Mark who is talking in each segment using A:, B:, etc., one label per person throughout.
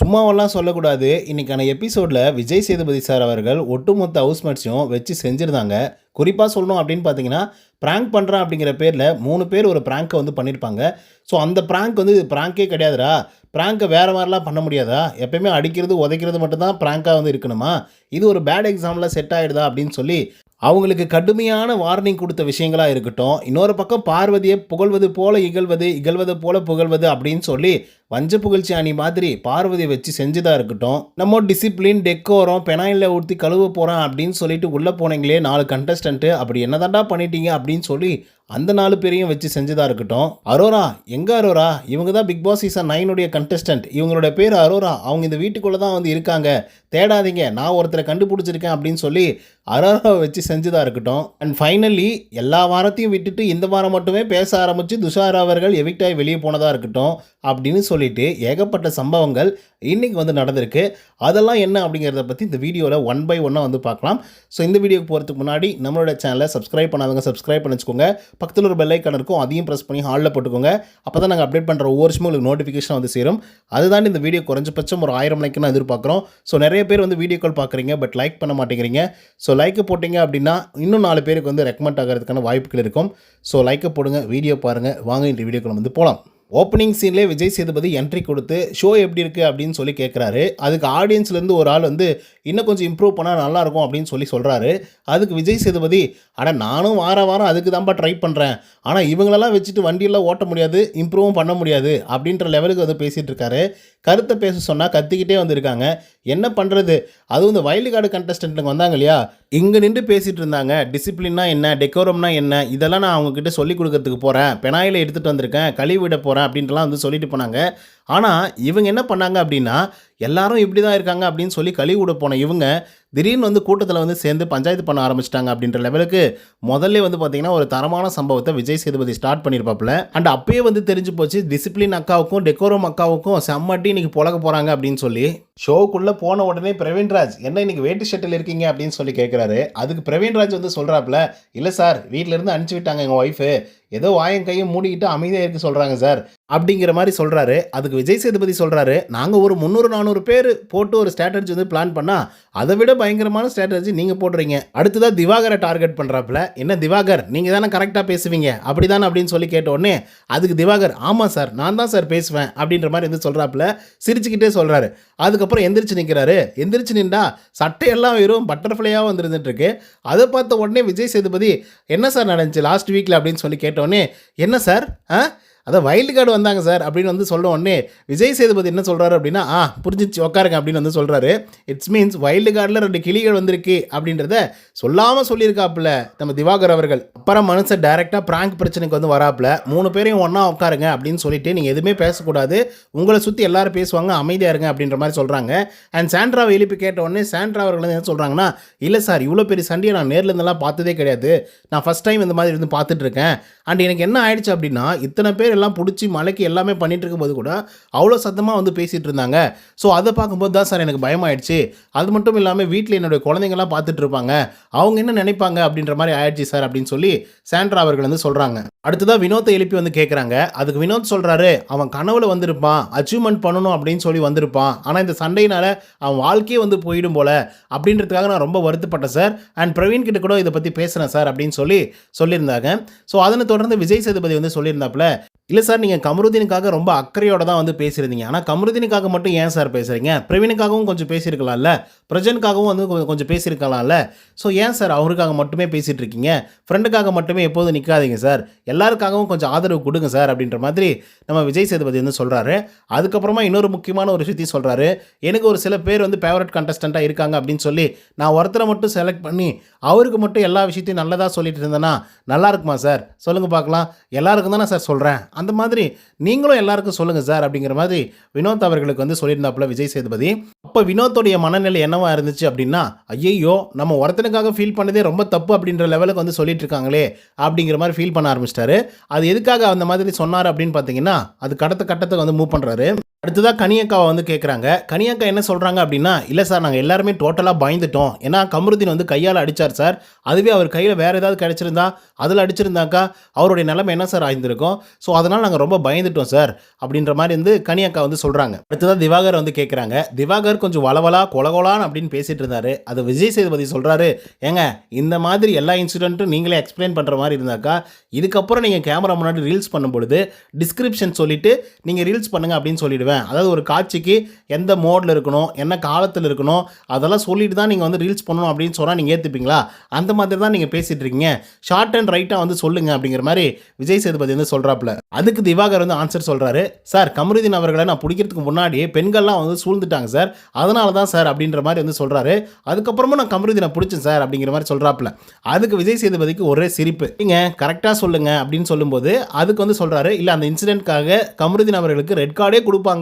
A: சும்மாவெல்லாம் சொல்லக்கூடாது. இன்றைக்கான எபிசோடில் விஜய் சேதுபதி சார் அவர்கள் ஒட்டுமொத்த ஹவுஸ்மேட்ஸையும் வச்சு செஞ்சுருந்தாங்க. குறிப்பாக சொல்லணும் அப்படின்னு பார்த்தீங்கன்னா ப்ராங்க் பண்ணுறேன் அப்படிங்கிற பேரில் மூணு பேர் ஒரு ப்ராங்க்கை வந்து பண்ணியிருப்பாங்க ஸோ அந்த ப்ராங்க் வந்து ப்ராங்கே கிடையாதுரா ப்ராங்கை வேறு மாதிரிலாம் பண்ண முடியாதா? எப்பயுமே அடிக்கிறது உதைக்கிறது மட்டும்தான் ப்ராங்காக வந்து இருக்கணுமா? இது ஒரு பேட் எக்ஸாம்பிளாக செட் ஆகிடுதா அப்படின்னு சொல்லி அவங்களுக்கு கடுமையான வார்னிங் கொடுத்த விஷயங்களாக இருக்கட்டும். இன்னொரு பக்கம் பார்வதியை புகழ்வது போல இகழ்வது இகழ்வது போல புகழ்வது அப்படின்னு சொல்லி வஞ்ச புகழ்ச்சி அணி மாதிரி பார்வதியை வச்சு செஞ்சுதான் இருக்கட்டும். நம்ம டிசிப்ளின் டெக்கோரம் பெனாயில ஊற்றி கழுவ போகிறோம் அப்படின்னு சொல்லிட்டு உள்ளே போனீங்களே நாலு கண்டஸ்டன்ட்டு அப்படி என்னதாண்டா பண்ணிட்டீங்க அப்படின்னு சொல்லி அந்த நாலு பேரையும் வச்சு செஞ்சதாக இருக்கட்டும். அரோரா எங்கே அரோரா? இவங்க தான் பிக் பாஸ் சீசன் நைனுடைய கண்டஸ்டன்ட் இவங்களோட பேர் அரோரா. அவங்க இந்த வீட்டுக்குள்ளே தான் வந்து இருக்காங்க. தேடாதீங்க. நான் ஒருத்தரை கண்டுபிடிச்சிருக்கேன் அப்படின்னு சொல்லி அரோராவை வச்சு செஞ்சதாக இருக்கட்டும். அண்ட் ஃபைனலி எல்லா வாரத்தையும் விட்டுட்டு இந்த வாரம் மட்டுமே பேச ஆரம்பித்து துஷாரா அவர்கள் எவிக்டாய் வெளியே போனதாக இருக்கட்டும் அப்படின்னு சொல்லிட்டு ஏகப்பட்ட சம்பவங்கள் இன்றைக்கி வந்து நடந்திருக்கு. அதெல்லாம் என்ன அப்படிங்கிறத பற்றி இந்த வீடியோவில் ஒன் பை ஒன்னாக வந்து பார்க்கலாம். ஸோ இந்த வீடியோக்கு போகிறதுக்கு முன்னாடி நம்மளோட சேனலை சப்ஸ்கிரைப் பண்ணாதவங்க சப்ஸ்கிரைப் பண்ணி வச்சுக்கோங்க பக்கத்தில் ஒரு பெல் ஐக்கான் இருக்கும் அதையும் ப்ரெஸ் பண்ணி ஹாலில் போட்டுக்கோங்க. அப்போ தான் நாங்கள் அப்டேட் பண்ணுற ஒவ்வொரு விஷயமும் உங்களுக்கு நோட்டிஃபிகேஷன் வந்து சேரும். அதுதான் இந்த வீடியோ குறைஞ்சபட்சம் ஒரு ஆயிரம் லைக்கு நான் எதிர்பார்க்குறோம். ஸோ நிறைய பேர் வந்து வீடியோ கால் பார்க்குறீங்க பட் லைக் பண்ண மாட்டேங்கிறீங்க. ஸோ லைக்கை போட்டிங்க அப்படின்னா இன்னும் நாலு பேருக்கு வந்து ரெக்கமெண்ட் ஆகிறதுக்கான வாய்ப்புகள் இருக்கும். ஸோ லைக்கை போடுங்க வீடியோ பாருங்கள் வாங்க இந்த வீடியோக்குள்ள வந்து போகலாம் ஓப்பனிங் சீன்லேயே விஜய் சேதுபதி என்ட்ரி கொடுத்து ஷோ எப்படி இருக்குது அப்படின்னு சொல்லி கேட்குறாரு அதுக்கு ஆடியன்ஸ்லேருந்து ஒரு ஆள் வந்து இன்னும் கொஞ்சம் இம்ப்ரூவ் பண்ணால் நல்லாயிருக்கும் அப்படின்னு சொல்லி சொல்கிறாரு அதுக்கு விஜய் சேதுபதி அட நானும் வார வாரம் அதுக்கு தான்ப்பா ட்ரை பண்ணுறேன் ஆனால் இவங்களெல்லாம் வச்சுட்டு வண்டியெல்லாம் ஓட்ட முடியாது இம்ப்ரூவும் பண்ண முடியாது அப்படின்ற லெவலுக்கு வந்து பேசிகிட்டு இருக்காரு. கருத்தை பேச சொன்னால் கத்திக்கிட்டே வந்திருக்காங்க. என்ன பண்ணுறது அதுவும் இந்த வைல்டு கார்டு கண்டஸ்டன்ட்டுங்க வந்தாங்க இல்லையா? இங்கே நின்று பேசிகிட்டு இருந்தாங்க. டிசிப்ளின்னா என்ன? டெக்கோரம்னா என்ன? இதெல்லாம் நான் அவங்கக்கிட்ட சொல்லிக் கொடுக்கறதுக்கு போகிறேன் பெனாயில் எடுத்துகிட்டு வந்திருக்கேன். கழிவு விட போகிறேன் அப்படின்ட்டுலாம் வந்து சொல்லிட்டு போனாங்க. ஆனால் இவங்க என்ன பண்ணாங்க அப்படின்னா எல்லாரும் இப்படி தான் இருக்காங்க அப்படின்னு சொல்லி கழி விட போன இவங்க திடீர்னு வந்து கூட்டத்தில் வந்து சேர்ந்து பஞ்சாயத்து பண்ண ஆரம்பிச்சிட்டாங்க அப்படின்ற லெவலுக்கு முதல்ல வந்து பார்த்தீங்கன்னா ஒரு தரமான சம்பவத்தை விஜய் சேதுபதி ஸ்டார்ட் பண்ணியிருப்பாப்புல அண்ட் அப்பயே வந்து தெரிஞ்சு போச்சு டிசிப்ளின் அக்காவுக்கும் டெக்கோரம் அக்காவுக்கும் செம்மட்டி இன்னைக்கு புழக போகிறாங்க அப்படின்னு சொல்லி ஷோக்குள்ளே போன உடனே பிரவீன்ராஜ் என்ன இன்னைக்கு வேட்டு ஷட்டில் இருக்கீங்க? அப்படின்னு சொல்லி கேட்குறாரு அதுக்கு பிரவீன்ராஜ் வந்து சொல்கிறாப்புல இல்லை சார் வீட்டிலேருந்து அனுப்பிச்சி விட்டாங்க எங்கள் ஒய்ஃபு ஏதோ வாயம் கையும் மூடிக்கிட்டு அமைதியாக இருக்க சொல்கிறாங்க சார். அப்படிங்கிற மாதிரி சொல்கிறாரு அதுக்கு விஜய் சேதுபதி சொல்கிறாரு நாங்கள் ஒரு முந்நூறு நானூறு பேர் போட்டு ஒரு ஸ்ட்ராட்டஜி வந்து பிளான் பண்ணால் அதை விட பயங்கரமான ஸ்ட்ராட்டஜி நீங்கள் போடுறீங்க. அடுத்ததாக திவாகரை டார்கெட் பண்ணுறாப்புல என்ன திவாகர் நீங்கள் தானே கரெக்டாக பேசுவீங்க? அப்படி தானே அப்படின்னு சொல்லி கேட்டோடனே அதுக்கு திவாகர் ஆமாம் சார் நான் தான் சார் பேசுவேன். அப்படின்ற மாதிரி வந்து சொல்கிறாப்புல சிரிச்சுக்கிட்டே சொல்கிறாரு அதுக்கப்புறம் எந்திரிச்சு நிற்கிறாரு எந்திரிச்சு நின்றா சட்டையெல்லாம் வெறும் பட்டர்ஃப்ளையாக வந்துருந்துட்டுருக்கு. அதை பார்த்த உடனே விஜய் சேதுபதி என்ன சார் நடந்துச்சு லாஸ்ட் வீக்கில் அப்படின்னு சொல்லி கேட்டோடனே என்ன சார் ஆ? அதான் வைல்டு கார்டு வந்தாங்க சார் அப்படின்னு வந்து சொல்ல உடனே விஜய் சேதுபதி என்ன சொல்கிறாரு அப்படின்னா ஆ புரிஞ்சிச்சு உட்காருங்க அப்படின்னு வந்து சொல்கிறாரு இட்ஸ் மீன்ஸ் வைல்டு கார்டில் ரெண்டு கிளிகள் வந்திருக்கு அப்படின்றத சொல்லாமல் சொல்லியிருக்காப்புல நம்ம திவாகர் அவர்கள். அப்புறம் மனுஷன் டைரெக்டாக பிராங்க் பிரச்சனைக்கு வந்து வராப்புல. மூணு பேரையும் ஒன்றா உட்காருங்க அப்படின்னு சொல்லிட்டு நீங்கள் எதுவுமே பேசக்கூடாது. உங்களை சுற்றி எல்லாரும் பேசுவாங்க அமைதியாக இருங்க அப்படின்ற மாதிரி சொல்கிறாங்க அண்ட் சாண்ட்ராவை எழுப்பி கேட்ட உடனே சாண்ட்ரா அவர்கள் என்ன சொல்கிறாங்கன்னா இல்லை சார் இவ்வளோ பெரிய சண்டையை நான் நேரில் இருந்தெல்லாம் பார்த்ததே கிடையாது. நான் ஃபஸ்ட் டைம் இந்த மாதிரி இருந்து பார்த்துட்டு இருக்கேன். அண்ட் எனக்கு என்ன ஆயிடுச்சு அப்படின்னா இத்தனை பேர் எல்லாம் பிடிச்சி மலைக்கு எல்லாமே பண்ணிட்டு இருக்கும்போது கூட அவ்வளோ சத்தமாக வந்து பேசிகிட்டு இருந்தாங்க ஸோ அதை பார்க்கும்போது தான் சார் எனக்கு பயமாயிடுச்சு. அது மட்டும் இல்லாமல் வீட்டில் என்னுடைய குழந்தைங்கலாம் பார்த்துட்டு இருப்பாங்க அவங்க என்ன நினைப்பாங்க அப்படின்ற மாதிரி ஆயிடுச்சு சார் அப்படின்னு சொல்லி சாண்ட்ரா அவர்கள் வந்து சொல்கிறாங்க அடுத்ததாக வினோத்தை எழுப்பி வந்து கேட்குறாங்க அதுக்கு வினோத் சொல்கிறாரு அவன் கனவுல வந்திருப்பான். அச்சீவ்மெண்ட் பண்ணணும் அப்படின்னு சொல்லி வந்திருப்பான். ஆனால் இந்த சண்டையினால அவன் வாழ்க்கையே வந்து போயிடும் போல அப்படின்றதுக்காக நான் ரொம்ப வருத்தப்பட்டேன் சார். அண்ட் பிரவீன் கிட்ட கூட இதை பற்றி பேசுகிறேன் சார் அப்படின்னு சொல்லி சொல்லியிருந்தாங்க. ஸோ அதனை தொடர்ந்து விஜய் சேதுபதி வந்து சொல்லியிருந்தாப்புல இல்லை சார் நீங்கள் கமருதீனுக்காக ரொம்ப அக்கறையோட தான் வந்து பேசியிருந்தீங்க. ஆனால் கமருதீனுக்காக மட்டும் ஏன் சார் பேசுகிறீங்க பிரவீனுக்காகவும் கொஞ்சம் பேசியிருக்கலாம்ல? பிரஜனுக்காகவும் வந்து கொஞ்சம் கொஞ்சம் பேசியிருக்கலாம்ல? ஸோ ஏன் சார் அவருக்காக மட்டுமே பேசிகிட்டு இருக்கீங்க ஃப்ரெண்டுக்காக மட்டுமே எப்போதும் நிற்காதீங்க சார். எல்லாருக்காகவும் கொஞ்சம் ஆதரவு கொடுங்க சார் அப்படின்ற மாதிரி நம்ம விஜய் சேதுபதி வந்து சொல்கிறாரு அதுக்கப்புறமா இன்னொரு முக்கியமான ஒரு விஷயத்தையும் சொல்கிறாரு எனக்கு ஒரு சில பேர் வந்து ஃபேவரட் கண்டஸ்டண்ட்டாக இருக்காங்க அப்படின்னு சொல்லி நான் ஒருத்தரை மட்டும் செலக்ட் பண்ணி அவருக்கு மட்டும் எல்லா விஷயத்தையும் நல்லதாக சொல்லிட்டு இருந்தேன்னா நல்லா இருக்குமா சார்? சொல்லுங்கள் பார்க்கலாம். எல்லாருக்கும் தானே சார் சொல்கிறேன் அந்த மாதிரி நீங்களும் எல்லாருக்கும் சொல்லுங்கள் சார் அப்படிங்கிற மாதிரி வினோத் அவர்களுக்கு வந்து சொல்லியிருந்தாப்புல விஜய் சேதுபதி. அப்போ வினோத்துடைய மனநிலை என்னவா இருந்துச்சு அப்படின்னா ஐயையோ நம்ம ஒருத்தனுக்காக ஃபீல் பண்ணதே ரொம்ப தப்பு அப்படின்ற லெவலுக்கு வந்து சொல்லிட்டு இருக்காங்களே அப்படிங்கிற மாதிரி ஃபீல் பண்ண ஆரம்பிச்சிட்டாரு. அது எதுக்காக அந்த மாதிரி சொன்னார் அப்படின்னு பார்த்தீங்கன்னா அது கடத்த கட்டத்துக்கு வந்து மூவ் பண்ணுறாரு அடுத்ததாக கனியக்காவை வந்து கேட்குறாங்க கனியக்கா என்ன சொல்கிறாங்க அப்படின்னா இல்லை சார் நாங்கள் எல்லாருமே டோட்டலாக பயந்துட்டோம். ஏன்னா கமருதீன் வந்து கையால் அடித்தார் சார். அதுவே அவர் கையில் வேறு ஏதாவது கிடச்சிருந்தா அதில் அடிச்சிருந்தாக்கா அவருடைய நிலைமை என்ன சார் ஆயிருந்திருக்கும் ஸோ அதனால் நாங்கள் ரொம்ப பயந்துட்டோம் சார். அப்படின்ற மாதிரி வந்து கனியக்கா வந்து சொல்கிறாங்க அடுத்ததாக திவாகர் வந்து கேட்குறாங்க திவாகர் கொஞ்சம் வளவலா கொலகொலான்னு அப்படின்னு பேசிகிட்டு இருந்தார். அது விஜய் சேதுபதி சொல்கிறாரு ஏங்க இந்த மாதிரி எல்லா இன்சிடென்ட்டும் நீங்களே எக்ஸ்பிளைன் பண்ணுற மாதிரி இருந்தாக்கா இதுக்கப்புறம் நீங்கள் கேமரா முன்னாடி ரீல்ஸ் பண்ணும் பொழுது டிஸ்கிரிப்ஷன் சொல்லிவிட்டு நீங்கள் ரீல்ஸ் பண்ணுங்க அப்படின்னு சொல்லிவிடுவேன் சொல்லிடுவேன். அதாவது ஒரு காட்சிக்கு எந்த மோடில் இருக்கணும் என்ன காலத்தில் இருக்கணும் அதெல்லாம் சொல்லிட்டு தான் நீங்கள் வந்து ரீல்ஸ் பண்ணணும் அப்படின்னு சொன்னால் நீங்கள் ஏற்றுப்பீங்களா அந்த மாதிரி தான் நீங்கள் பேசிகிட்டு இருக்கீங்க. ஷார்ட் அண்ட் ரைட்டாக வந்து சொல்லுங்கள் அப்படிங்கிற மாதிரி விஜய் சேதுபதி வந்து சொல்கிறாப்புல அதுக்கு திவாகர் வந்து ஆன்சர் சொல்கிறாரு சார் கமருதீன் அவர்களை நான் பிடிக்கிறதுக்கு முன்னாடி பெண்கள்லாம் வந்து சூழ்ந்துட்டாங்க சார். அதனால தான் சார் அப்படின்ற மாதிரி வந்து சொல்கிறாரு அதுக்கப்புறமும் நான் கமருதீனை பிடிச்சேன் சார் அப்படிங்கிற மாதிரி சொல்கிறாப்புல அதுக்கு விஜய் சேதுபதிக்கு ஒரே சிரிப்பு. நீங்கள் கரெக்டாக சொல்லுங்கள் அப்படின்னு சொல்லும்போது அதுக்கு வந்து சொல்கிறாரு இல்லை அந்த இன்சிடென்ட்காக கமருதீன் அவர்களுக்கு ரெட் கார்டே கொடுப்பாங்க.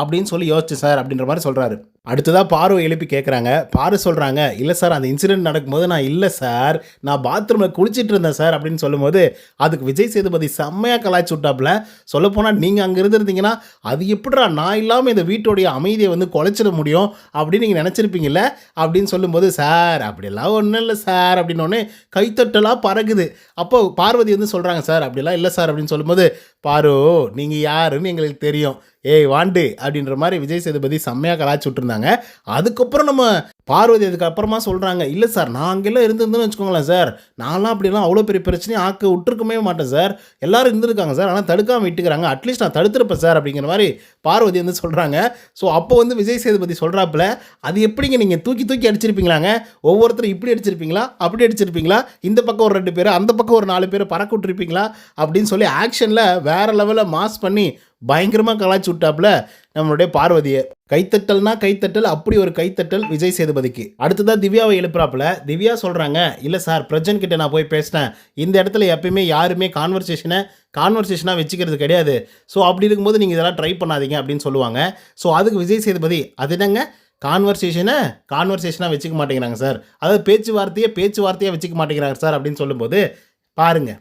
A: அப்படின்னு சொல்லி யோசிச்சு சார் அப்படின்ற மாதிரி சொல்கிறாரு அடுத்ததாக பார்வை எழுப்பி கேட்குறாங்க பாரு சொல்கிறாங்க இல்லை சார் அந்த இன்சிடென்ட் நடக்கும்போது நான் இல்லை சார். நான் பாத்ரூமில் குளிச்சிட்டு இருந்தேன் சார் அப்படின்னு சொல்லும்போது அதுக்கு விஜய் சேதுபதி செம்மையாக கலாய்ச்சி விட்டாப்புல. சொல்லப்போனால் நீங்கள் அங்கே இருந்திருந்தீங்கன்னா அது எப்படிடா நான் இல்லாமல் இந்த வீட்டோடைய அமைதியை வந்து குலைச்சிட முடியும்? அப்படின்னு நீங்கள் நினச்சிருப்பீங்கல்ல அப்படின்னு சொல்லும்போது சார் அப்படிலாம் ஒன்றும் இல்லை சார் அப்படின்னு கைத்தட்டலாக பறகுது அப்போ பார்வதி வந்து சொல்கிறாங்க சார் அப்படிலாம் இல்லை சார் அப்படின்னு சொல்லும்போது பாரு நீங்கள் யாருன்னு எங்களுக்கு தெரியும். ஏய் வாண்டு அப்படின்ற மாதிரி விஜய் சேதுபதி செம்மையாக கலாச்சி விட்டுருந்தாங்க. அதுக்கப்புறம் நம்ம பார்வதி அதுக்கப்புறமா சொல்கிறாங்க இல்லை சார் நான் அங்கெல்லாம் இருந்திருந்தேன்னு வச்சுக்கோங்களேன் சார். நான்லாம் அப்படிலாம் அவ்வளோ பெரிய பிரச்சனையும் ஆக்க விட்டுருக்கவே மாட்டேன் சார். எல்லாரும் இருந்திருக்காங்க சார். ஆனால் தடுக்காமல் விட்டுக்கிறாங்க. அட்லீஸ்ட் நான் தடுத்துருப்பேன் சார் அப்படிங்கிற மாதிரி பார்வதி வந்து சொல்கிறாங்க ஸோ அப்போ வந்து விஜய் சேதுபதி சொல்கிறாப்புல அது எப்படிங்க நீங்கள் தூக்கி தூக்கி அடிச்சிருப்பீங்களாங்க? ஒவ்வொருத்தரும் இப்படி அடிச்சிருப்பீங்களா? அப்படி அடிச்சிருப்பீங்களா? இந்த பக்கம் ஒரு ரெண்டு பேர் அந்த பக்கம் ஒரு நாலு பேர் பறக்க விட்டுருப்பீங்களா? அப்படின்னு சொல்லி ஆக்ஷனில் வேறு லெவலில் மாஸ் பண்ணி பயங்கரமாக கலாச்சி விட்டாப்புல. நம்மளுடைய பார்வதியை. கைத்தட்டல்னா கைத்தட்டல் அப்படி ஒரு கைத்தட்டல் விஜய் சேதுபதிக்கு. அடுத்ததாக திவ்யாவை எழுப்புறாப்புல. திவ்யா சொல்கிறாங்க இல்லை சார் பிரஜன் கிட்ட நான் போய் பேசினேன். இந்த இடத்துல எப்பயுமே யாருமே கான்வர்சேஷனை கான்வர்சேஷனாக வச்சுக்கிறது கிடையாது. ஸோ அப்படி இருக்கும்போது நீங்கள் இதெல்லாம் ட்ரை பண்ணாதீங்க அப்படின்னு சொல்லுவாங்க. ஸோ அதுக்கு விஜய் சேதுபதி அது என்னங்க? கான்வர்சேஷனை கான்வர்சேஷனாக வச்சுக்க மாட்டேங்கிறாங்க சார். அதாவது பேச்சுவார்த்தையை பேச்சுவார்த்தையாக வச்சுக்க மாட்டேங்கிறாங்க சார் அப்படின்னு சொல்லும்போது பாருங்கள்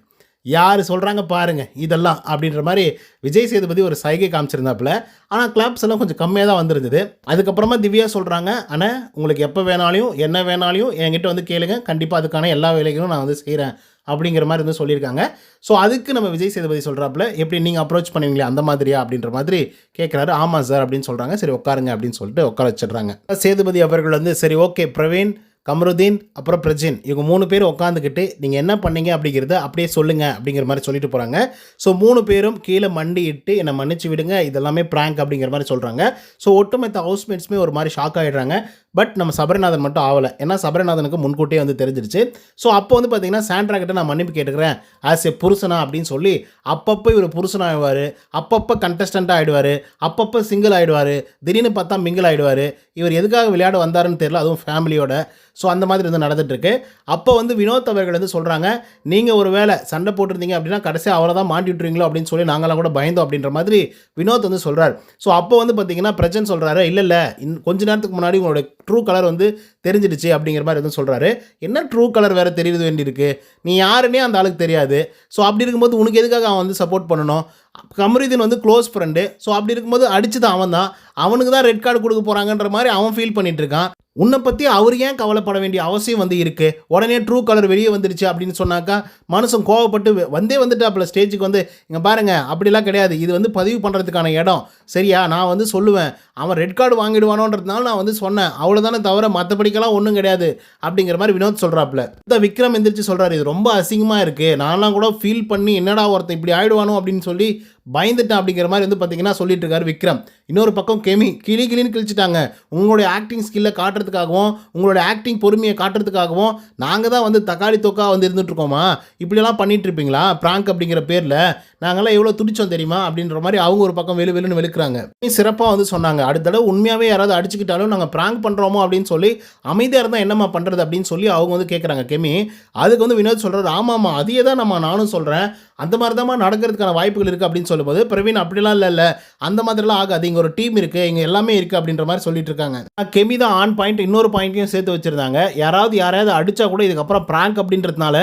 A: யார் சொல்கிறாங்க பாருங்க இதெல்லாம் அப்படின்ற மாதிரி விஜய் சேதுபதி ஒரு சைகை காமிச்சிருந்தாப்புல. ஆனால் கிளாப்ஸ் எல்லாம் கொஞ்சம் கம்மியாக தான் வந்திருந்தது. அதுக்கப்புறமா திவ்யா சொல்கிறாங்க ஆனால் உங்களுக்கு எப்போ வேணாலையும் என்ன வேணாலையும் என்கிட்ட வந்து கேளுங்க. கண்டிப்பாக அதுக்கான எல்லா வேலைகளும் நான் வந்து செய்கிறேன் அப்படிங்கிற மாதிரி வந்து சொல்லியிருக்காங்க. ஸோ அதுக்கு நம்ம விஜய் சேதுபதி சொல்கிறாப்புல எப்படி நீங்கள் அப்ரோச் பண்ணுவீங்களே? அந்த மாதிரியா? அப்படின்ற மாதிரி கேட்குறாரு ஆமாம் சார் அப்படின்னு சொல்கிறாங்க சரி உட்காருங்க அப்படின்னு சொல்லிட்டு உட்கார வச்சிடுறாங்க. சேதுபதி அவர்கள் வந்து சரி ஓகே பிரவீன் கமருதீன் அப்புறம் பிரஜின். இவங்க மூணு பேர் உட்காந்துக்கிட்டு நீங்கள் என்ன பண்ணீங்க? அப்படிங்கிறத அப்படியே சொல்லுங்கள் அப்படிங்கிற மாதிரி சொல்லிட்டு போகிறாங்க ஸோ மூணு பேரும் கீழே மண்டி இட்டு என்னை மன்னிச்சு விடுங்க இதெல்லாமே ப்ராங்க் அப்படிங்கிற மாதிரி சொல்கிறாங்க ஸோ ஒட்டுமொத்த ஹவுஸ்மேட்ஸுமே ஒரு மாதிரி ஷாக் ஆகிடுறாங்க பட் நம்ம சபரிநாதன் மட்டும் ஆகலை ஏன்னா சபரிநாதனுக்கு முன்கூட்டியே வந்து தெரிஞ்சிருச்சு. ஸோ அப்போ வந்து பார்த்தீங்கன்னா சாண்ட்ரா கிட்ட நான் மன்னிப்பு கேட்டுக்கிறேன். ஆஸ் எ புருஷனா அப்படின்னு சொல்லி அப்பப்போ இவர் புருஷன் ஆயிடுவார். அப்பப்போ கண்டஸ்டண்ட்டாக ஆகிடுவார் அப்பப்போ சிங்கிள் ஆகிடுவார் திடீர்னு பார்த்தா மிங்கிள் ஆகிடுவார் இவர் எதுக்காக விளையாட வந்தாருன்னு தெரியல. அதுவும் ஃபேமிலியோட ஸோ அந்த மாதிரி வந்து நடந்துகிட்ருக்கு அப்போ வந்து வினோத் அவர்கள் வந்து சொல்கிறாங்க நீங்கள் ஒரு வேளை சண்டை போட்டிருந்தீங்க அப்படின்னா கடைசியாக அவரை தான் மாட்டி விட்டுருவீங்களோ? அப்படின்னு சொல்லி நாங்களாம் கூட பயந்தோம் அப்படின்ற மாதிரி வினோத் வந்து சொல்கிறார் ஸோ அப்போ வந்து பார்த்தீங்கன்னா பிரச்சனை சொல்கிறாரு இல்லை இல்லை இன் கொஞ்ச நேரத்துக்கு முன்னாடி உங்களோட ட்ரூ கலர் வந்து தெரிஞ்சிடுச்சு அப்படிங்கிற மாதிரி வந்து சொல்கிறாரு என்ன ட்ரூ கலர் வேறு தெரியுது வேண்டியிருக்கு? நீ யாருன்னே அந்த ஆளுக்கு தெரியாது. ஸோ அப்படி இருக்கும்போது உனக்கு எதுக்காக அவன் வந்து சப்போர்ட் பண்ணணும்? கமருதீன் வந்து க்ளோஸ் ஃப்ரெண்டு ஸோ அப்படி இருக்கும்போது அடிச்சது அவன் தான். அவனுக்கு தான் ரெட் கார்டு கொடுக்க போகிறாங்கன்ற மாதிரி அவன் ஃபீல் பண்ணிட்டு இருக்கான். உன்னை பற்றி அவர் ஏன் கவலைப்பட வேண்டிய அவசியம் வந்து இருக்குது உடனே ட்ரூ கலர் வெளியே வந்துடுச்சு அப்படின்னு சொன்னாக்கா மனுஷன் கோவப்பட்டு வந்தே வந்துட்டாப்புல ஸ்டேஜுக்கு வந்து இங்கே பாருங்கள் அப்படிலாம் கிடையாது. இது வந்து பதிவு பண்ணுறதுக்கான இடம். சரியா? நான் வந்து சொல்லுவேன். அவன் ரெட் கார்டு வாங்கிடுவானோன்றதுனால நான் வந்து சொன்னேன். அவ்வளோதானே தவிர மற்றபடிக்கெல்லாம் ஒன்றும் கிடையாது. அப்படிங்கிற மாதிரி வினோத் சொல்கிறாப்புல இந்த விக்ரம் எந்திரிச்சு சொல்கிறாரு இது ரொம்ப அசிங்கமாக இருக்குது நான்லாம் கூட ஃபீல் பண்ணி என்னடா ஒருத்தன் இப்படி ஆயிடுவானோ? அப்படின்னு சொல்லி பயந்துட்டேன் அப்படிங்கிற மாதிரி வந்து பார்த்தீங்கன்னா சொல்லிட்டு இருக்காரு விக்ரம். இன்னொரு பக்கம் கெமி கிளி கிளின்னு கிழிச்சிட்டாங்க. உங்களுடைய ஆக்டிங் ஸ்கில்லை காட்டுறதுக்காகவும் உங்களுடைய ஆக்டிங் பொறுமையை காட்டுறதுக்காகவும் நாங்கள் தான் வந்து தக்காளி தொக்கா வந்து இருந்துகிட்ருக்கோமா இப்படியெல்லாம் பண்ணிட்டு இருப்பீங்களா? ப்ராங்க் அப்படிங்கிற பேரில் நாங்களாம் எவ்வளோ துடிச்சோம் தெரியுமா? அப்படின்ற மாதிரி அவங்க ஒரு பக்கம் வெளு வெளுன்னு வெளுக்கிறாங்க. சிறப்பாக வந்து சொன்னாங்க. அடுத்த தடவை உண்மையாகவே யாராவது அடிச்சுக்கிட்டாலும் நாங்கள் ப்ராங்க் பண்ணுறோமோ அப்படின்னு சொல்லி அமைதியாக இருந்தால் என்னம்மா பண்ணுறது அப்படின்னு சொல்லி அவங்க வந்து கேட்குறாங்க கெமி. அதுக்கு வந்து வினோத் சொல்கிறார் ஆமாம்மா அதையே தான் நம்ம நானும் சொல்கிறேன் அந்த மாதிரி தான் நடக்கிறதுக்கான வாய்ப்புகள் இருக்குது அப்படின்னு சொல்லும்போது பிரவீன் அப்படிலாம் இல்லை இல்லை. அந்த மாதிரிலாம் ஆகாது. இங்கே ஒரு டீம் இருக்குது இங்கே எல்லாமே இருக்குது அப்படின்ற மாதிரி சொல்லிட்டு இருக்காங்க. கெமி தான் ஆன் பாயிண்ட் இன்னொரு பாயிண்ட்டையும் சேர்த்து வச்சிருந்தாங்க. யாராவது யாரையாவது அடித்தா கூட இதுக்கப்புறம் ப்ராங்க் அப்படின்றதுனால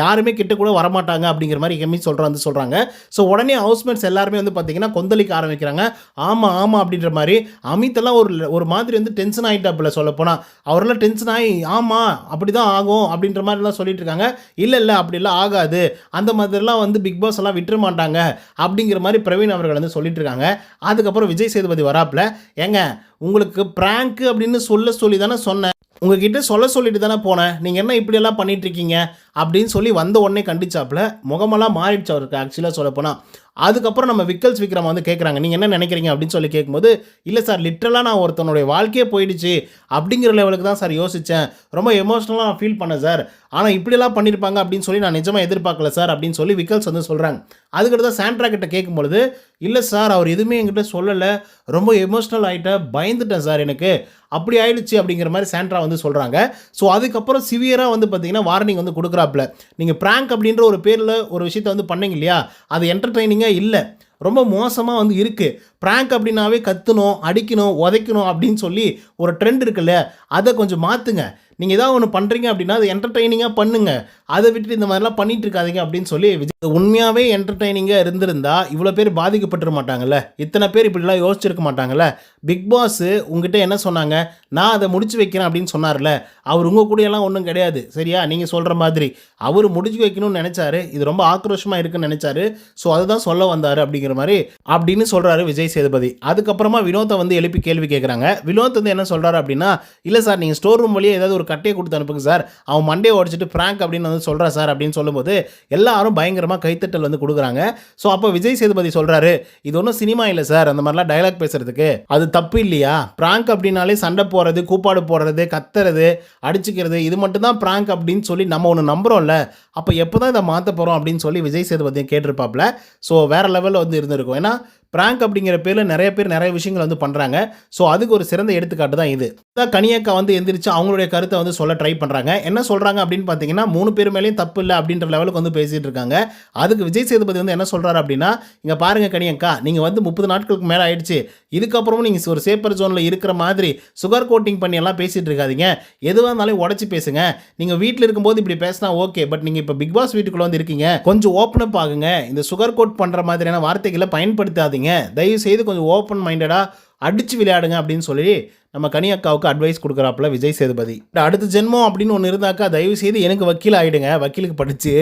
A: யாருமே கிட்ட கூட வரமாட்டாங்க அப்படிங்கிற மாதிரி கெமி சொல்கிற வந்து சொல்கிறாங்க ஸோ உடனே ஹவுஸ்மேட்ஸ் எல்லாருமே வந்து பார்த்தீங்கன்னா கொந்தளிக்க ஆரம்பிக்கிறாங்க. ஆமாம் ஆமாம் அப்படின்ற மாதிரி அமித் எல்லாம் ஒரு ஒரு மாதிரி வந்து டென்ஷன் ஆகிட்டாப்புல சொல்ல போனால் அவரெல்லாம் டென்ஷன் ஆகி ஆமாம் அப்படி தான் ஆகும் அப்படின்ற மாதிரிலாம் சொல்லிட்டு இருக்காங்க. இல்லை இல்லை அப்படிலாம் ஆகாது. அந்த மாதிரிலாம் வந்து பிக் பாஸ் எல்லாம் விட்டுற மாட்டாங்க அப்படிங்கிற மாதிரி பிரவீன் அவர்கள் வந்து சொல்லிட்டு இருக்காங்க. அதுக்கப்புறம் விஜய் சேதுபதி வராப்புல ஏங்க உங்களுக்கு ப்ராங்க் அப்படின்னு சொல்ல சொல்லி தானே சொன்னேன். உங்ககிட்ட சொல்ல சொல்லிட்டு தானே போனேன். நீங்கள் என்ன இப்படியெல்லாம் பண்ணிட்டு இருக்கீங்க? அப்படின்னு சொல்லி வந்த உடனே கண்டிச்சாப்புல முகமெல்லாம் மாறிடுச்சு அவருக்கு ஆக்சுவலாக சொல்லப்போனால் அதுக்கப்புறம் நம்ம விக்கல்ஸ் விக்ரம் வந்து கேட்குறாங்க நீங்கள் என்ன நினைக்கிறீங்க அப்படின்னு சொல்லி கேட்கும்போது இல்லை சார் லிட்ரலாக நான் ஒருத்தனுடைய வாழ்க்கையே போயிடுச்சு. அப்படிங்கிற லெவலுக்கு தான் சார் யோசித்தேன் ரொம்ப எமோஷ்னலாக நான் ஃபீல் பண்ணேன் சார். ஆனால் இப்படிலாம் பண்ணியிருப்பாங்க அப்படின்னு சொல்லி நான் நிஜமாக எதிர்பார்க்கல சார் அப்படின்னு சொல்லி விக்கல்ஸ் வந்து சொல்கிறாங்க அதுக்கடுத்து தான் சாண்ட்ரா கிட்ட கேட்கும்பொழுது இல்லை சார் அவர் எதுவுமே என்கிட்ட சொல்லலை. ரொம்ப எமோஷ்னல் ஆகிட்டேன் பயந்துட்டேன் சார் எனக்கு. அப்படி ஆயிடுச்சு. அப்படிங்கிற மாதிரி சாண்ட்ரா வந்து சொல்கிறாங்க ஸோ அதுக்கப்புறம் சிவியராக வந்து பார்த்தீங்கன்னா வார்னிங் வந்து கொடுக்குறாப்புல. நீங்கள் ப்ராங்க் அப்படின்ற ஒரு பேரில் ஒரு விஷயத்தை வந்து பண்ணீங்க இல்லையா? அது என்டர்டைனிங்காக இல்லை. ரொம்ப மோசமாக வந்து இருக்குது ப்ராங்க் அப்படின்னாவே கத்தணும் அடிக்கணும் உதைக்கணும் அப்படின்னு சொல்லி ஒரு ட்ரெண்ட் இருக்குல்ல அதை கொஞ்சம் மாற்றுங்க நீங்கள் ஏதாவது ஒன்று பண்ணுறீங்க அப்படின்னா அது என்டர்டெய்னிங்காக பண்ணுங்க. அதை விட்டுட்டு இந்த மாதிரிலாம் பண்ணிட்டு இருக்காதீங்க அப்படின்னு சொல்லி விஜய் உண்மையாகவே என்டர்டெய்னிங்காக இருந்திருந்தா இவ்வளோ பேர் பாதிக்கப்பட்டிருக்க மாட்டாங்கல்ல? இத்தனை பேர் இப்படிலாம் யோசிச்சிருக்க மாட்டாங்கல்ல? பிக் பாஸ் உங்ககிட்ட என்ன சொன்னாங்க? நான் அதை முடிச்சு வைக்கிறேன் அப்படின்னு சொன்னார்ல. அவர் உங்கள் கூடயெல்லாம் ஒன்றும் கிடையாது. சரியா? நீங்கள் சொல்கிற மாதிரி. அவர் முடிச்சு வைக்கணும்னு நினச்சாரு. இது ரொம்ப ஆக்ரோஷமாக இருக்குன்னு நினச்சாரு. ஸோ அதுதான் சொல்ல வந்தார் அப்படிங்கிற மாதிரி அப்படின்னு சொல்கிறாரு விஜய் சேதுபதி. அதுக்கப்புறமா வினோத்தை வந்து எழுப்பி கேள்வி கேட்குறாங்க வினோத் வந்து என்ன சொல்கிறாரு அப்படின்னா இல்லை சார் நீங்கள் ஸ்டோர் ரூம் வழியே ஏதாவது ஒரு கட்டையை கொடுத்து அனுப்புங்க சார். அவன் மண்டே உடச்சிட்டு ப்ராங்க் அப்படின்னு வந்து சொல்கிறா சார் அப்படின்னு சொல்லும்போது எல்லாரும் பயங்கரமாக கைத்தட்டல் வந்து கொடுக்குறாங்க. ஸோ அப்போ விஜய் சேதுபதி சொல்கிறாரு இது ஒன்றும் சினிமா இல்லை சார் அந்த மாதிரிலாம் டைலாக் பேசுறதுக்கு. அது தப்பு இல்லையா? ப்ராங்க் அப்படின்னாலே சண்டை போடுறது கூப்பாடு போடுறது கத்துறது அடிச்சுக்கிறது இது மட்டும் தான் ப்ராங்க் அப்படின்னு சொல்லி நம்ம ஒன்று நம்புகிறோம்ல அப்போ எப்போ தான் இதை மாற்ற போகிறோம் அப்படின்னு சொல்லி விஜய் சேதுபதி கேட்டிருப்பாப்ல. ஸோ வேறு லெவலில் வந்து இருந்திருக்கும். ஏன்னா ப்ராங்க் அப்படிங்கிற பேரில் நிறைய பேர் நிறைய விஷயங்கள் வந்து பண்ணுறாங்க ஸோ அதுக்கு ஒரு சிறந்த எடுத்துக்காட்டு தான் இது. தான் கனியக்கா வந்து எந்திரிச்சு அவங்களுடைய கருத்தை வந்து சொல்ல ட்ரை பண்ணுறாங்க என்ன சொல்கிறாங்க அப்படின்னு பார்த்தீங்கன்னா மூணு பேர் மேலேயும் தப்பு இல்லை அப்படின்ற லெவலுக்கு வந்து பேசிகிட்டு இருக்காங்க. அதுக்கு விஜய் சேதுபதி வந்து என்ன சொல்கிறாரு அப்படின்னா இங்கே பாருங்கள் கனியக்கா நீங்கள் வந்து முப்பது நாட்களுக்கு மேலே ஆயிடுச்சு. இதுக்கப்புறமும் நீங்கள் ஒரு சேப்பர் ஜோனில் இருக்கிற மாதிரி சுகர் கோட்டிங் பண்ணி எல்லாம் பேசிகிட்டு இருக்காதிங்க. எதுவாக இருந்தாலும் உடச்சி பேசுங்க. நீங்கள் வீட்டில் இருக்கும்போது இப்படி பேசினா ஓகே பட் நீங்கள் இப்போ பிக் பாஸ் வீட்டுக்குள்ளே வந்து இருக்கீங்க. கொஞ்சம் ஓப்பன் அப் ஆகுங்க. இந்த சுகர் கோட் பண்ணுற மாதிரியான வார்த்தைகளை பயன்படுத்தாதீங்க. தயவு செய்து கொஞ்சம் ஓப்பன் மைண்டடாக அடித்து விளையாடுங்க அப்படின்னு சொல்லி நம்ம கனியக்காவுக்கு அட்வைஸ் கொடுக்குறாப்புல விஜய் சேதுபதி. அடுத்த ஜென்மம் அப்படின்னு ஒன்று இருந்தாக்கா தயவு செய்து எனக்கு வக்கீல் ஆகிடுங்க வக்கீலுக்கு படித்து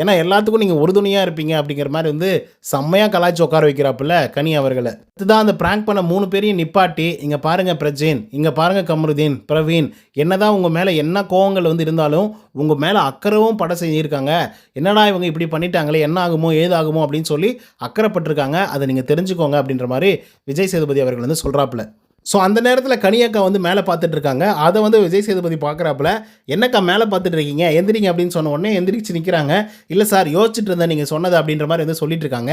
A: ஏன்னா எல்லாத்துக்கும் நீங்கள் உறுதுணையாக இருப்பீங்க அப்படிங்கிற மாதிரி வந்து செம்மையாக கலாய்ச்சி உட்கார வைக்கிறாப்புல கனி அவர்களை. இதுதான் அந்த ப்ராங்க் பண்ண மூணு பேரையும் நிப்பாட்டி இங்கே பாருங்கள் பிரஜேன் இங்கே பாருங்கள் கமருதீன் பிரவீன் என்னதான் உங்கள் மேலே என்ன கோவங்கள் வந்து இருந்தாலும் உங்கள் மேலே அக்கறவும் படம் செஞ்சுருக்காங்க. என்னடா இவங்க இப்படி பண்ணிட்டாங்களே என்ன ஆகுமோ ஏதாகுமோ அப்படின்னு சொல்லி அக்கறைப்பட்டிருக்காங்க. அதை நீங்கள் தெரிஞ்சுக்கோங்க அப்படின்ற மாதிரி விஜய் சேதுபதி அவர்கள் வந்து சொல்கிறாப்புல ஸோ அந்த நேரத்தில் கனியக்கா வந்து மேலே பார்த்துட்டு இருக்காங்க அதை வந்து விஜய் சேதுபதி பார்க்குறாப்புல என்னக்கா மேலே பார்த்துட்டு இருக்கீங்க எந்திரிங்க அப்படின்னு சொன்ன உடனே எந்திரிச்சு நிற்கிறாங்க இல்லை சார் யோசிச்சுட்டு இருந்தேன் நீங்கள் சொன்னது அப்படின்ற மாதிரி வந்து சொல்லிட்டு இருக்காங்க